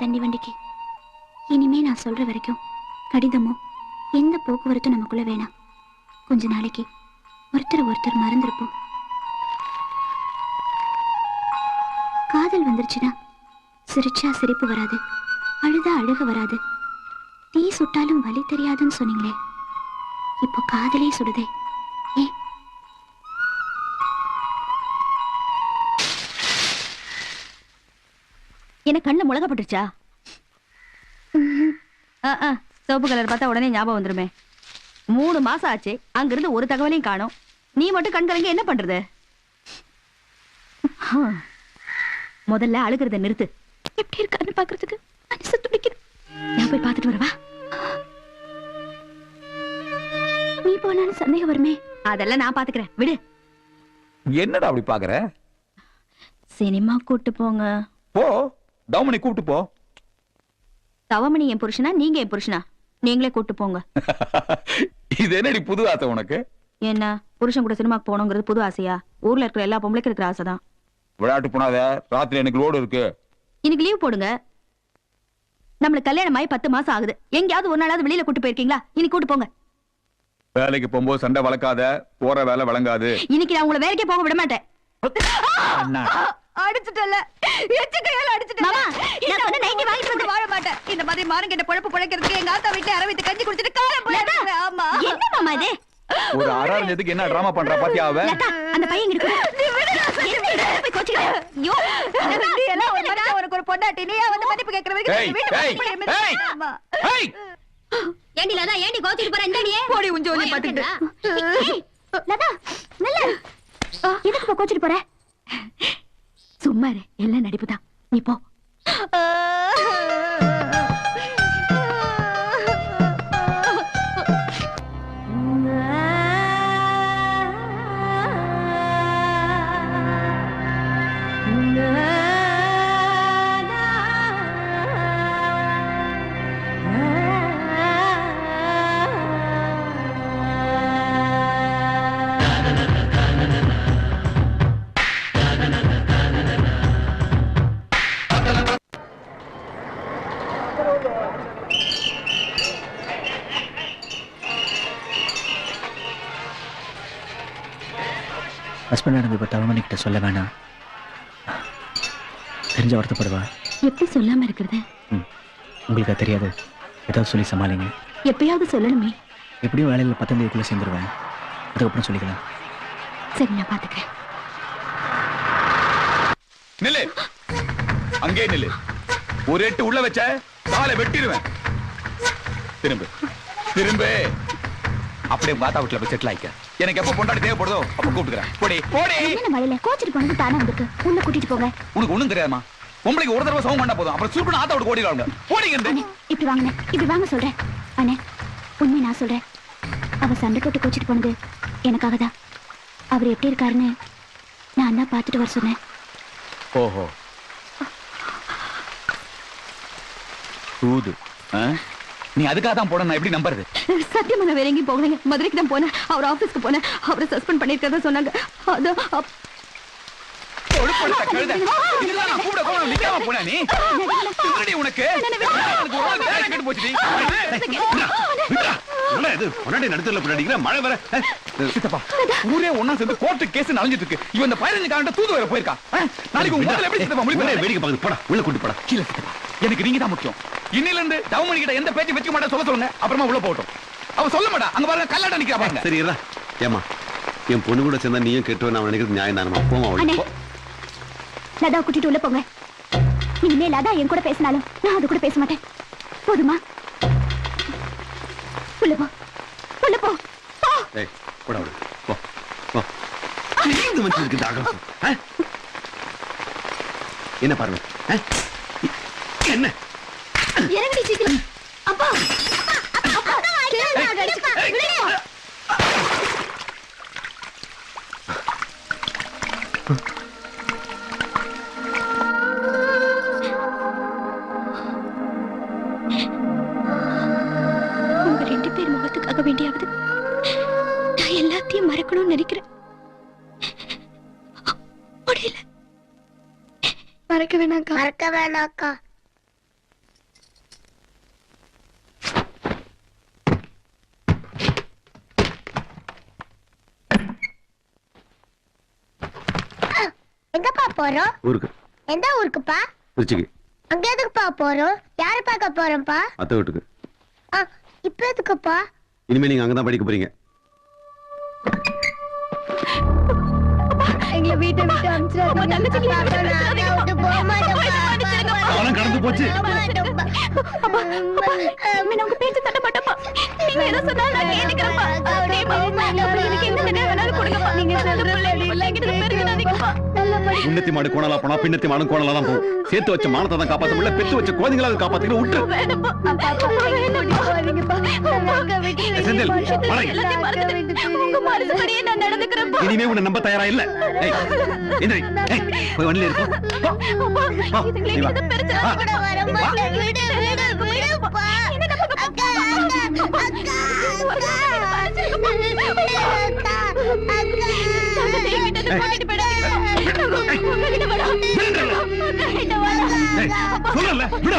தண்ணி வண்டிக்கு. இனிமே நான் சொல்ற வரைக்கும் கடிதமோ எந்த போக்குவரத்தும் நமக்குள்ள வேணாம். கொஞ்ச நாளைக்கு ஒருத்தர் ஒருத்தர் மறந்துருப்போம். காதல் வந்துருச்சுன்னா சிரிச்சா சிரிப்பு வராது அழுதா அழுக வராது. தீ சுட்டாலும் வலி தெரியாதுன்னு சொன்னீங்களே இப்போ காதலே சுடுதே. எனக்கு கண்ணுல முளக பட்டுருச்சா ஆ, ஆ, சிவப்பு கலர் பார்த்தா உடனே ஞாபகம் வந்துருமே. மூணு மாசம் ஆச்சு அங்கிருந்து ஒரு தகவலையும் காணோம். நீ மட்டும் கண் கலங்கி என்ன பண்றது. முதல்ல அழுகிறத நிறுத்து. எப்படி இருக்கான்னு பாக்குறதுக்கு மனசு துடிக்குது நான் போய் பார்த்துட்டு வரவா? நீ போனாலும் சந்தேகம் வருமே. அதெல்லாம் நான் பாத்துக்கிறேன் விடு. என்னடா அப்படி பாக்குற சினிமா கூட்டு போங்க. போ. டவுமணி கூப்பிட்டு போ. தவமணி என் புருஷனா? நீங்க என் புருஷனா? நீங்களே கூட்டு போங்க. இது என்னடி புது ஆசை உனக்கு? என்ன? புருஷன் கூட சினிமாக்கு போகணுங்கிறது புது ஆசையா? ஊர்ல இருக்கிற எல்லா பொம்பளைக்கும் இருக்கிற ஆசைதான். விளையாட்டு போனாத. ராத்திரி எனக்கு லோடு இருக்கு. இன்னைக்கு லீவ் போடுங்க. நம்மளுக்கு கல்யாணம் ஆகி பத்து மாசம் ஆகுது. எங்கேயாவது ஒரு நாளாவது வெளியில கூட்டு போயிருக்கீங்களா? இன்னைக்கு கூட்டு போங்க. வேலைக்கு போகும்போது சண்டை வளர்க்காத போற வேலை வழங்காது. இன்னைக்கு நான் உங்களை வேலைக்கே போக விட மாட்டேன். அடிச்சுட்டல எச்ச கையால அடிச்சுட்டல மாமா நான் சொன்ன நைட்டி வாங்கிட்டு வந்து வாழ மாட்டேன். இந்த மாதிரி மாரங்கிட்ட பொழப்பு பொழைக்கிறதுக்கு எங்க ஆத்தா வீட்டுல அரவித்து கஞ்சி குடிச்சிட்டு காலம் போயிடுவேன் ஆமா. என்ன மாமா இது? ஒரு அறாஞ்சதுக்கு என்ன டிராமா பண்றா பாத்தியா அவ அந்த பையன் இருக்கு நீ ஒரு ஒரு நீ ஏண்டி லதா ஏண்டி கோச்சிட்டு போற? இந்த நீயே போடி உன் ஜோலி பாத்துட்டு லதா நல்ல. எதுக்கு கோச்சிட்டு போற? சும்மா இரு. எல்லாம் நடிப்புதான். நீ போ. ஹஸ்பண்ட் நடந்து இப்போ தவமணி கிட்ட சொல்ல வேணாம். தெரிஞ்ச வருத்தப்படுவா எப்படி சொல்லாம இருக்கிறது? உங்களுக்கு அது தெரியாது. ஏதாவது சொல்லி சமாளிங்க. எப்பயாவது சொல்லணுமே. எப்படியும் வேலையில் பத்தாம் தேதிக்குள்ளே சேர்ந்துருவேன். அதுக்கப்புறம் சொல்லிக்கலாம். சரி நான் பாத்துக்கிறேன். நில்லு. அங்கே நில்லு. ஒரு எட்டு உள்ள வச்ச காலை வெட்டிடுவேன். திரும்ப. திரும்ப. அப்படியே தாத்தா வீட்டுல போய் செட்டில் ஆயிக்க. எனக்கு எப்ப பொண்டாடி தேவைப்படுதோ அப்ப கூப்பிட்டுக்கிறேன். போடி. போடி. என்ன மழையில? கோச்சிட்டு போனது தானே வந்திருக்கு உள்ள கூட்டிட்டு போங்க. உனக்கு ஒண்ணும் தெரியாதுமா. பொம்பளைக்கு ஒரு தடவை சவுண்ட் பண்ணா போதும். அப்புறம் சுருக்குன்னு ஆத்தா விட்டு ஓடிடுவாங்க போடிங்க இப்படி வாங்கண்ணே. இப்படி வாங்க சொல்றேன். அண்ணே உண்மை நான் சொல்றேன். அவ சண்டை போட்டு கோச்சிட்டு போனது எனக்காக தான். அவர் எப்படி இருக்காருன்னு நான் தான் பார்த்துட்டு வர சொன்னேன். ஓஹோ. தூது ஆ? நீ அதுக்காக தான் போட நான் எப்படி நம்புறது சத்தியமா நான் வேற எங்கேயும் போகலைங்க மதுரைக்கு தான் போனேன் அவர் ஆபீஸ்க்கு போனேன் அவரை சஸ்பெண்ட் பண்ணிருக்கதா சொன்னாங்க அதான் மழை வர சித்தப்பா, ஊரே ஒண்ணா சேர்ந்து கோர்ட்டு கேஸ் நடந்துட்டு இருக்கு. இவன் இந்த பதினஞ்சுக்காரன்ட்ட தூது வர போயிருக்கா. நாளைக்கு உங்க எப்படி சித்தப்பா முடிவு? வேடிக்கை பார்த்து போடா உள்ள கூட்டி போடா கீழே சித்தப்பா. எனக்கு நீங்க தான் முக்கியம். இன்னில இருந்து தவமணி கிட்ட எந்த பேச்சு வச்சுக்க மாட்டேன் சொல்ல சொல்லுங்க. அப்புறமா உள்ள போகட்டும். அவ சொல்ல மாட்டா. அங்க பாருங்க கல்லாட்ட நிக்கிறா பாருங்க. சரி இருடா. ஏமா என் பொண்ணு கூட சேர்ந்தா நீயும் கெட்டுவ நான் நினைக்கிறது நியாயம் தானமா போமா லதா கூட்டிட்டு உள்ள போங்க. இனிமே லதா என் கூட பேசினாலும் நான் அது கூட பேச மாட்டேன். போதுமா? உள்ள போ. உள்ள போ. ஏய் போடா போ. போ? என்ன பாருங்க இறங்கடி சீக்கிரம். அப்பா. உங்க ரெண்டு பேர் முகத்துக்காக வேண்டியாவது நான் எல்லாத்தையும் மறக்கணும்னு நினைக்கிறேன். முடியல மறக்க வேணாக்கா மறக்க வேணாக்கா போறோம்? ஊருக்கு. எந்த ஊருக்குப்பா? திருச்சிக்கு. அங்க எதுக்குப்பா போறோம்? யார பார்க்க போறோம்ப்பா? அத்தை வீட்டுக்கு. ஆ, இப்ப எதுக்குப்பா? இனிமே நீங்க அங்கதான் படிக்க போறீங்க. எங்களை வீட்டை விட்டு அனுப்பிச்சிடாதீங்க. போக மாட்டேன்ப்பா. காலம் கடந்து போச்சு. நான் உங்க பேச்சு தட்ட மாட்டேப்பா நீங்க என்ன சொன்னாலும் நான் கேட்டுக்கிறேன்ப்பா. அப்படியே அப்படி எனக்கு என்ன தடவை வேணாலும் கொடுங்கப்பா. நீங்க சொல்ற பிள்ளைங்க பெருகிடாதீங்கப்பா முன்னத்தி மாடு கோணலா போனா பின்னத்தி மாடும் கோணலா தான் போகும். சேர்த்து வச்ச மானத்தை தான் காப்பாத்த முடியல பெத்து வச்ச குழந்தைங்களாவது காப்பாத்திக்கணும். விட்டு வேணாப்பா அப்பா, அப்பா, எங்களை கூட்டிட்டு போகாதீங்கப்பா. நாங்க அங்க விட்டு ஏய், செந்தில், வணக்கம். எல்லாத்தையும் மறந்துட்டு உங்க மனசுபடியே நான் நடந்துக்கிறேன்ப்பா இனிமே உன்னை நம்ப தயாரா இல்ல எந்திரி. போய் வண்டியில இருக்கும் மாட்டேன். விடு, விடு,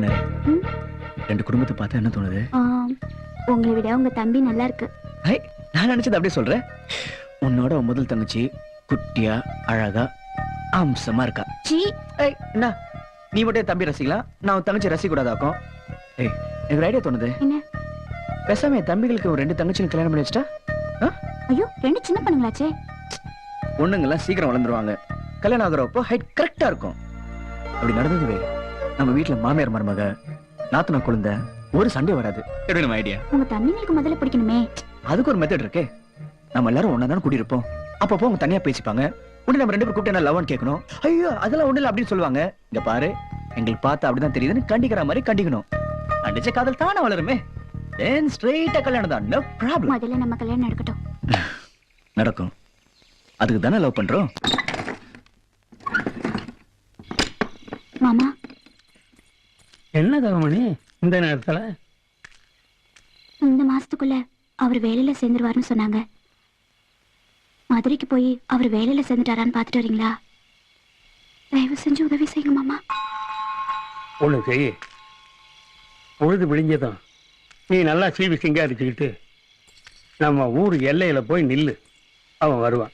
நேரம் ரெண்டு குடும்பத்தை பார்த்தா என்ன தோணுது? உங்களை விட உங்க தம்பி நல்லா இருக்கு. நான் நினைச்சது அப்படியே சொல்றேன் உன்னோட உன் முதல் தங்கச்சி குட்டியா அழகா அம்சமா இருக்கா. சீ என்ன? நீ மட்டும் தம்பி ரசிக்கலாம் நான் தங்கச்சி ரசிக்க கூடாதாக்கும் ஏய் எனக்கு ஒரு ஐடியா தோணுது. பேசாம என் தம்பிகளுக்கு ஒரு ரெண்டு தங்கச்சியும் கல்யாணம் பண்ணி வச்சுட்டா? ஐயோ ரெண்டு சின்ன பண்ணுங்களாச்சே. பொண்ணுங்கெல்லாம் சீக்கிரம் வளர்ந்துருவாங்க. கல்யாணம் ஆகுறப்போ ஹைட் கரெக்டா இருக்கும். அப்படி நடந்ததுவே. நம்ம வீட்ல மாமியார் மருமக நாத்தனா குழந்தை ஒரு சண்டை வராது. எப்படி நம்ம ஐடியா உங்க தம்பிங்களுக்கு முதல்ல பிடிக்கணுமே. அதுக்கு ஒரு மெத்தட் இருக்கே. நம்ம எல்லாரும் ஒன்னா தானே கூட்டியிருப்போம் அப்பப்போ அவங்க தனியா பேசிப்பாங்க. உடனே நம்ம ரெண்டு பேரும் கூப்பிட்டு என்ன லவ்னு கேட்கணும். ஐயோ அதெல்லாம் ஒண்ணு இல்ல அப்படின்னு சொல்லுவாங்க. இங்க பாரு எங்களுக்கு பார்த்தா அப்படிதான் தெரியுதுன்னு கண்டிக்கிற மாதிரி கண்டிக்கணும். அடிச்ச காதல் தானே வளருமே. தென் ஸ்ட்ரெயிட்டா கல்யாணம் தான். நோ ப்ராப்ளம் முதல்ல நம்ம கல்யாணம் நடக்கட்டும். நடக்கும். அதுக்கு தானே லவ் பண்றோம் மாமா என்ன தவமணி இந்த நேரத்துல? இந்த மாசத்துக்குள்ள அவர் வேலையில சேர்ந்துருவாருன்னு சொன்னாங்க. மதுரைக்கு போய் அவர் வேலையில சேர்ந்துட்டாரான்னு பார்த்துட்டு வரீங்களா? தயவு செஞ்சு உதவி செய்யுங்க மாமா. ஒண்ணு செய்ய பொழுது விடிஞ்சதும் நீ நல்லா சீவி சிங்காரிச்சுக்கிட்டு நம்ம ஊர் எல்லையில போய் நில்லு. அவன் வருவான்.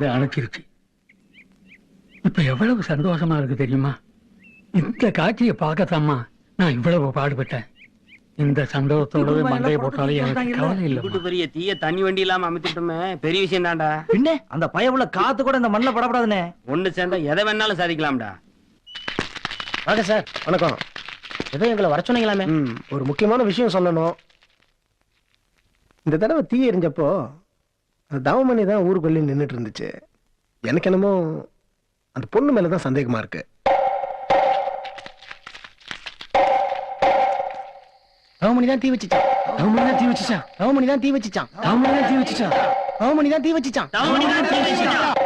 சேர்ந்து அணைச்சிருச்சு இப்ப எவ்வளவு சந்தோஷமா இருக்கு தெரியுமா? இந்த காட்சியை பார்க்கத்தாம்மா நான் இவ்வளவு பாடுபட்டேன். இந்த சந்தோஷத்தோட மண்டையை போட்டாலே எனக்கு கவலை இல்லை பெரிய தீய தண்ணி வண்டி இல்லாம அமைத்துட்டோமே பெரிய விஷயம் தான்டா. பின்ன அந்த பயவுல காத்து கூட இந்த மண்ணில் படப்படாதுனே ஒண்ணு சேர்ந்தா எதை வேணாலும் சாதிக்கலாம்டா. வாங்க சார் வணக்கம். ஏதோ எங்களை வர சொன்னீங்களாமே. ஒரு முக்கியமான விஷயம் சொல்லணும். இந்த தடவை தீ எரிஞ்சப்போ தவமணி தான் ஊருக்குள்ளே நின்றுட்டு இருந்துச்சு எனக்கு என்னமோ அந்த பொண்ணு மேல தான் சந்தேகமா இருக்கு. தவமணி தான் தீ வச்சுச்சான். தவமணி தான் தீ வச்சுச்சான். தவமணி தான் தீ வச்சுச்சான். தவமணி தான் தீ வச்சுச்சான். தவமணி தான் தீ வச்சுச்சான்.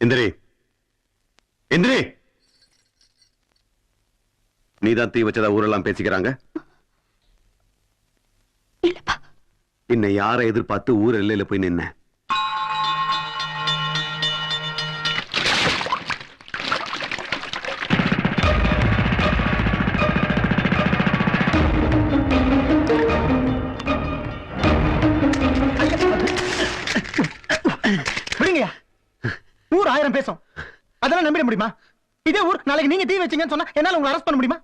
எந்திரி எந்திரி நீதான் தீ வச்சதா ஊரெல்லாம் பேசிக்கிறாங்க? இன்னை யாரை எதிர்பார்த்து ஊர் எல்லையில போய் நின்ன? ஊர் ஆயிரம் பேசும். அதெல்லாம் நம்பிட முடியுமா? இதே ஊர் நாளைக்கு நீங்க தீ வச்சீங்கன்னு சொன்னா என்னால உங்களை அரெஸ்ட் பண்ண முடியுமா?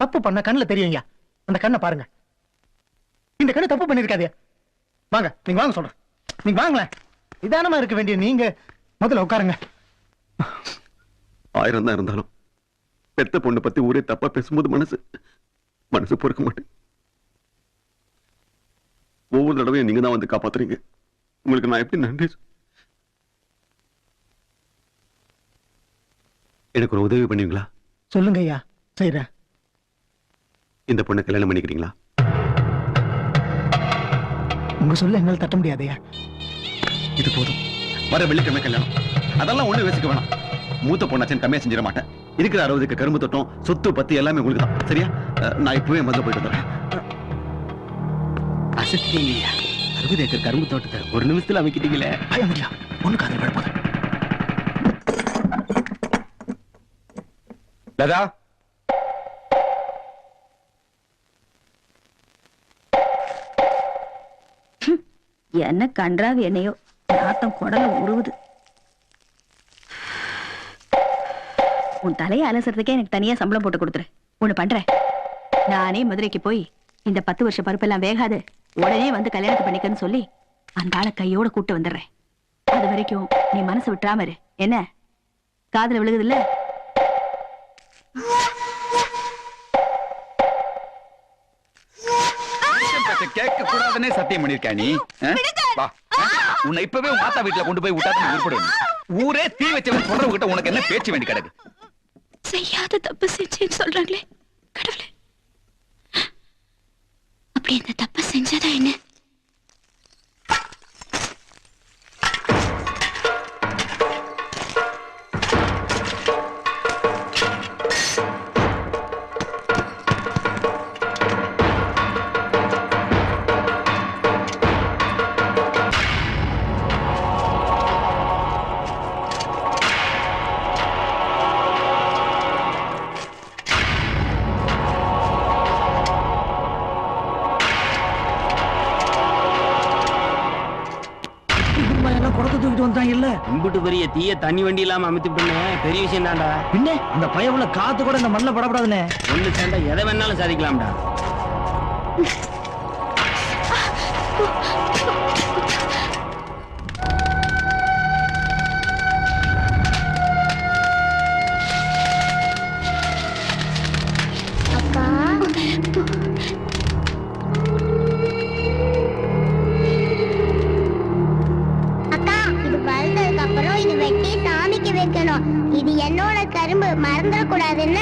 தப்பு பண்ண கண்ணுல தெரியுங்கய்யா அந்த கண்ணை பாருங்க. இந்த கண்ணு தப்பு பண்ணிருக்காதே. வாங்க நீங்க வாங்க சொல்றேன். நீங்க வாங்களேன். நிதானமா இருக்க வேண்டிய நீங்க முதல்ல உட்காருங்க. ஆயிரம் தான் இருந்தாலும் பெத்த பொண்ணு பத்தி ஊரே தப்பா பேசும்போது மனசு மனசு பொறுக்க மாட்டேன். ஒவ்வொரு தடவையும் நீங்க தான் வந்து காப்பாத்துறீங்க. உங்களுக்கு நான் எப்படி நன்றி எனக்கு ஒரு உதவி பண்ணுவீங்களா? சொல்லுங்க ஐயா செய்யறேன் இந்த பொண்ணை கல்யாணம் பண்ணிக்கிறீங்களா உங்க சொல்ல என்னால தட்ட முடியாதையா இது போதும். வர வெள்ளிக்கிழமை கல்யாணம். அதெல்லாம் ஒண்ணு யோசிக்க வேணாம். மூத்த பொண்ணாச்சும் கம்மியா செஞ்சிட மாட்டேன். இருக்கிற அறுபதுக்கு கரும்பு தொட்டம் சொத்து பத்தி எல்லாமே உங்களுக்கு தான் சரியா நான் இப்பவே முதல்ல போயிட்டு வந்துடுறேன். அசத்தியா அறுபது ஏக்கர் கரும்பு தோட்டத்தை ஒரு நிமிஷத்துல அமைக்கிட்டீங்களே. பயமில்ல ஒண்ணு காதல் லதா என்ன கன்றாவி என்னையோ நாத்தம் குடல உருவுது. உன் தலையை அலசுறதுக்கே எனக்கு தனியா சம்பளம் போட்டு கொடுத்துரு. ஒண்ணு பண்றேன். நானே மதுரைக்கு போய் இந்த பத்து வருஷ பருப்பெல்லாம் வேகாது உடனே வந்து கல்யாணத்தை பண்ணிக்கன்னு சொல்லி அந்த ஆளை கையோட கூட்டு வந்துடுறேன். அது வரைக்கும் நீ மனசு விட்டுறாம இரு. என்ன? காதுல விழுகுது இல்ல கேட்க கூடாதுன்னே சத்தியம் பண்ணிருக்கா நீ? ஆ? வா. ஆ? உன்னை இப்பவே மாத்தா வீட்டுல கொண்டு போய் விட்டா உருப்படும் ஊரே தீ வச்சவன் உனக்கு என்ன பேச்சு வேண்டி கிடக்கு? செய்யாத தப்பு செஞ்சேன்னு சொல்றாங்களே கடவுளே. அப்படி இந்த தப்பு செஞ்சதா என்ன? தீய தண்ணி வண்டி இல்லாம அமைத்துட்டோமே பெரிய விஷயம் தான்டா. பின்ன அந்த பயவுல காத்து கூட இந்த மண்ணில் படப்படாதுனே. ஒண்ணு சேர்ந்தா எதை வேணாலும் சாதிக்கலாம்டா. இரும்பு மறந்துட கூடாது என்ன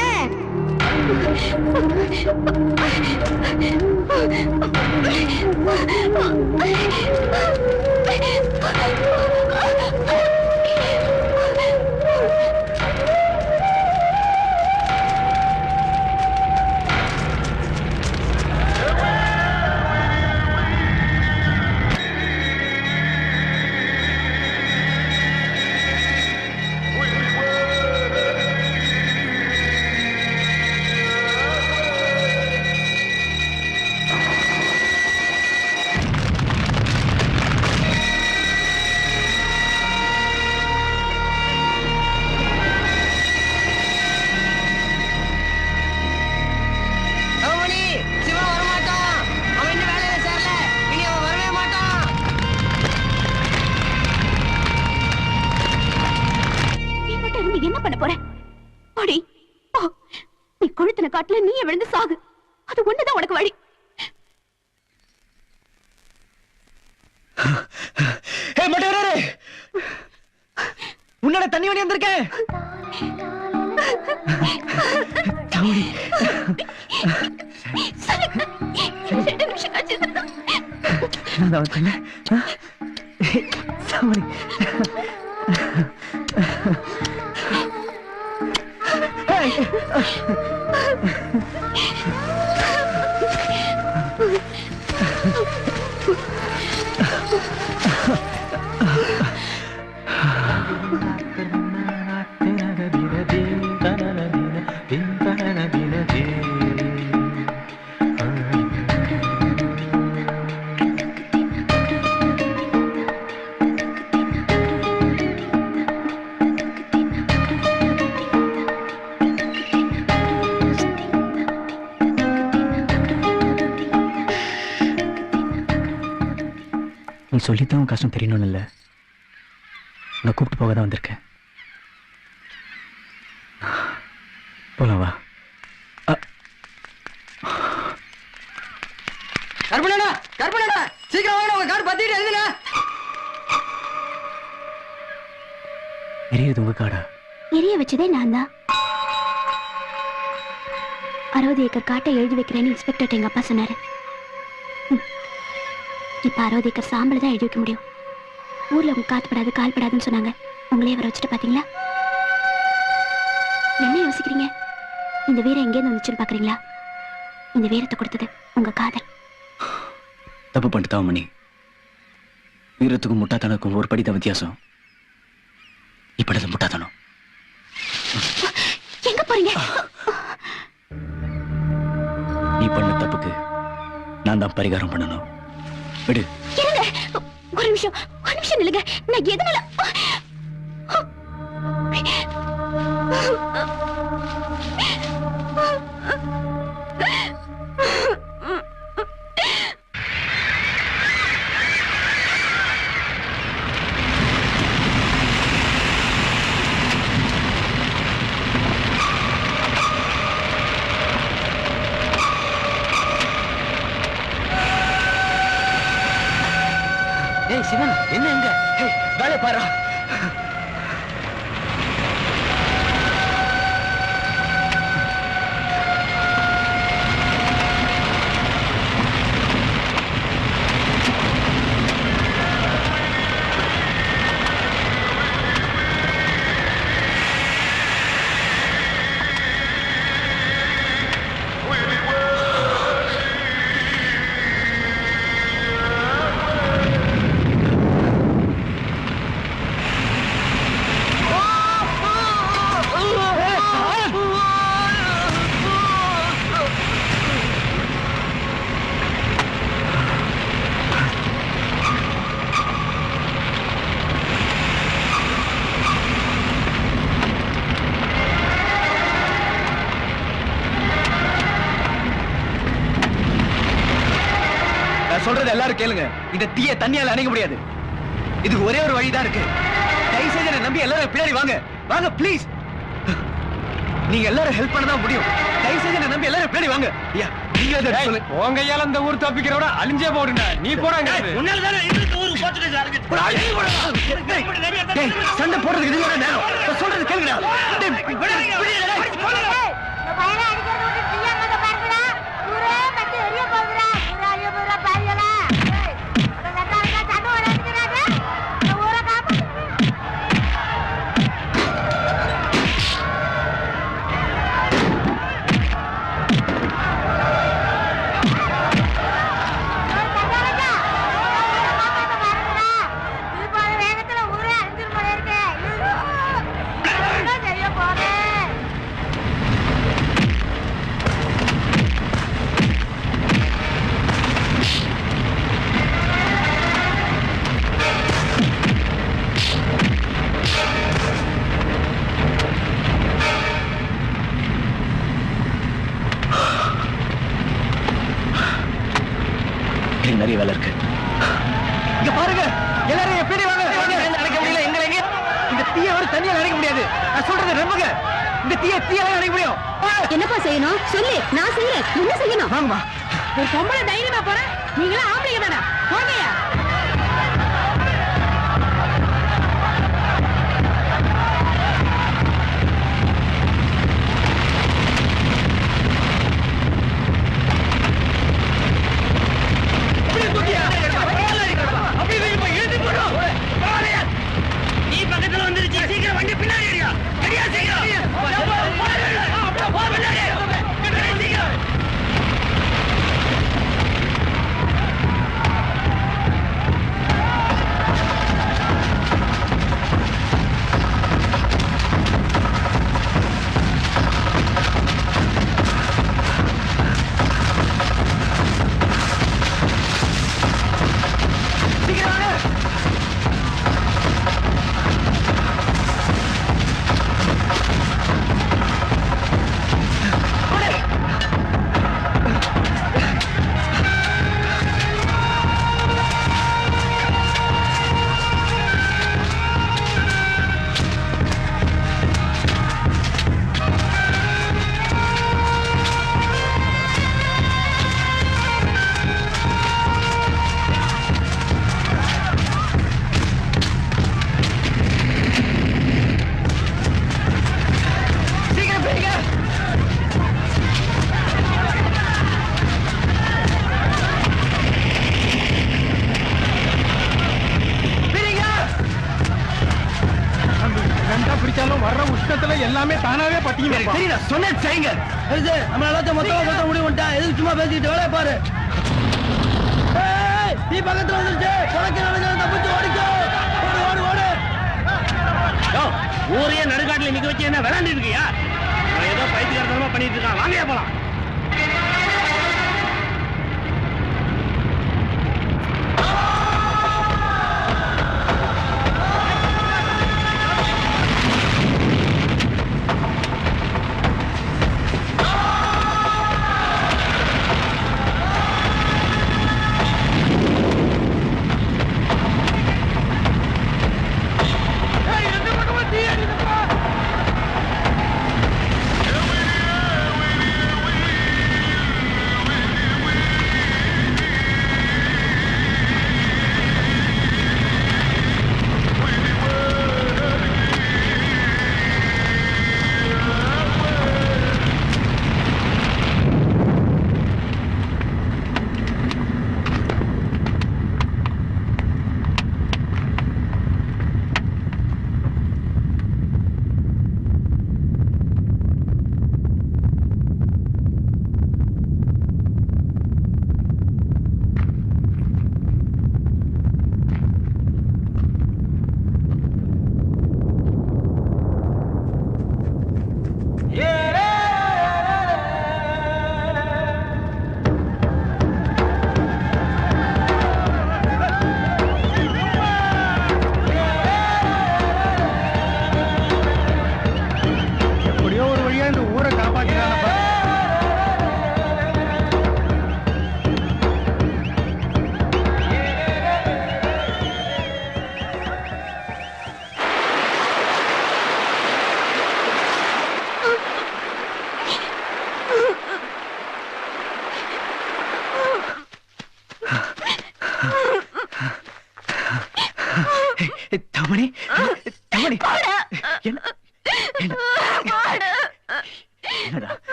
சாமி நீ உன் இல்லை. உன்னை கூப்பிட்டு போக தான் வந்திருக்கேன். போலாம் வா. கற்பனா கற்பனா சீக்கிரம் வாங்க உங்க கார் பத்திட்டு எழுதுங்க. எரியுது உங்க காடா எரிய வச்சதே நான் தான் அறுபது ஏக்கர் காட்டை எழுதி வைக்கிறேன்னு இன்ஸ்பெக்டர் எங்க அப்பா சொன்னாரு. இப்ப அறுபது ஏக்கர் சாம்பல் தான் எழுதி வைக்க முடியும். ஊர்ல உங்க காத்து படாது கால் படாதுன்னு சொன்னாங்க. உங்களே வர வச்சுட்டு பாத்தீங்களா? என்ன யோசிக்கிறீங்க? இந்த வீரம் எங்கேருந்து வந்துச்சுன்னு பாக்குறீங்களா? இந்த வீரத்தை கொடுத்தது உங்க காதல். தப்பு பண்ணிட்டு மணி. வீரத்துக்கும் முட்டாத்தனுக்கும் ஒரு படி தான் வித்தியாசம். இப்படி முட்டாத்தனம். எங்க போறீங்க? நீ பண்ண தப்புக்கு நான் தான் பரிகாரம் பண்ணணும். விடு. ஒரு நிமிஷம். நிமிஷம் நிலுங்க நான் எதனால இந்த தீய தண்ணியால அணைக்க முடியாது. இதுக்கு ஒரே ஒரு வழிதான் இருக்கு. தயவு செய்து என்னை நம்பி எல்லாரும் பின்னாடி வாங்க. வாங்க ப்ளீஸ் நீங்க எல்லாரும் ஹெல்ப் பண்ண தான் முடியும். தயவு செய்து என்னை நம்பி எல்லாரும் பின்னாடி வாங்க. ஐயா உங்க கையால இந்த ஊர் தப்பிக்கிறோட அழிஞ்சே போடுங்க நீ போறாங்க சண்டை போடுறதுக்கு சொல்றது கேளுங்கடா. என்னப்பா செய்யணும்? சொல்லு. நான் செய்யறேன் என்ன செய்யணும்? வாங்கம்மா. ஒரு பொம்பளை தைரியமா போற? நீங்களா ஆம்பளைங்க தானே? போங்கயா ரெண்டா பக்கத்துல வந்துருச்சு. உனக்கு நடந்தது தப்பிச்சு ஓடிக்கோ. ஓடு ஓடு ஓடு. ஊரையே நடுக்காட்டுல நிக்க வச்சு என்ன விளாண்டு இருக்கியா? ஏதோ பைத்தியக்காரத்தனமா பண்ணிட்டு இருக்கான். வாங்கயா போலாம்.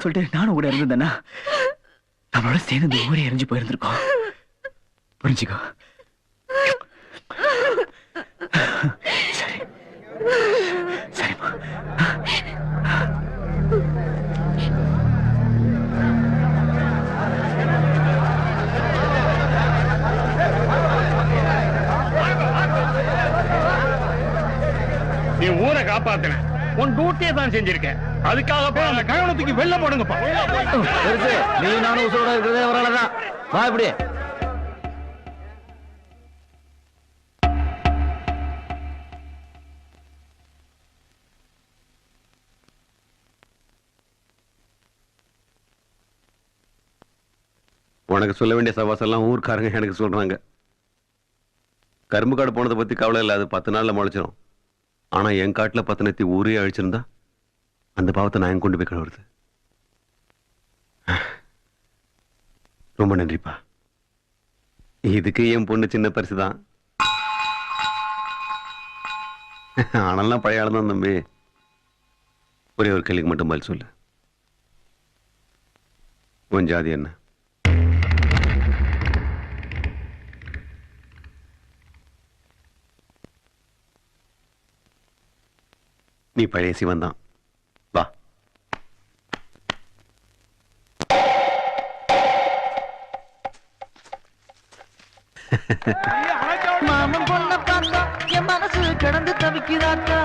அப்படின்னு சொல்லிட்டு நானும் கூட இருந்தேன்னா நம்மளோட சேர்ந்து ஊரே எரிஞ்சு போயிருந்திருக்கோம். புரிஞ்சுக்கோ? சரி. சரிம்மா. நீ ஊரை காப்பாத்தின. உன் டூட்டியை தான் செஞ்சிருக்கேன் அதுக்காக போய் அந்த கவனத்துக்கு வெளில போடுங்கப்பா. பெருசு நீ நானும் உசுரோட இருக்கிறதே அவராலதான். வா இப்படி. உனக்கு சொல்ல வேண்டிய சவாசம் எல்லாம் ஊர்க்காரங்க எனக்கு சொல்றாங்க. கரும்பு காடு போனதை பத்தி கவலை இல்லை அது பத்து நாள்ல முளைச்சிரும். ஆனா என் காட்டுல பத்து நேத்தி ஊரே அழிச்சிருந்தா அந்த பாவத்தை நான் கொண்டு போய் கழுவுறது? ரொம்ப நன்றிப்பா. இதுக்கு என் பொண்ணு சின்ன பரிசு தான் ஆனாலும் பழைய ஆள் தான் தம்பி. ஒரே ஒரு கேள்விக்கு மட்டும் பதில் சொல்லு. உன் ஜாதி என்ன? நீ பழைய சிவன் தான் மாமன் பொண்ண பார்த்தா என் மனசு கிடந்து தவிக்குதாக்கா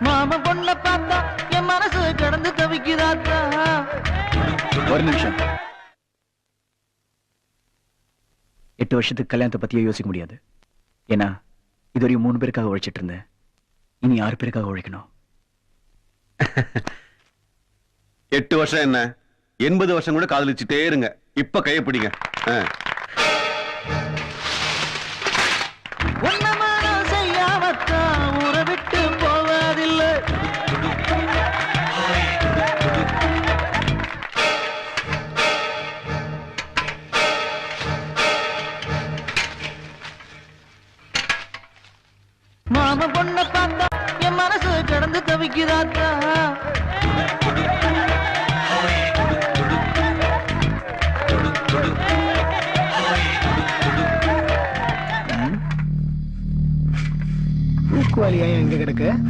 உன்னமானம் பொண்ண பார்த்தா என் மனசு கடந்து தவிக்கிறாத்தா ஒரு நிமிஷம். எட்டு வருஷத்துக்கு கல்யாணத்தை பத்தியே யோசிக்க முடியாது. ஏன்னா இதுவரையும் மூணு பேருக்காக உழைச்சிட்டு இருந்தேன். இனி ஆறு பேருக்காக உழைக்கணும். எட்டு வருஷம் என்ன? எண்பது வருஷம் கூட காதலிச்சுட்டே இருங்க. இப்ப கையை பிடிங்க.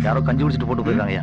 யாரோ கஞ்சி குடிச்சிட்டு போட்டு போயிருக்காங்க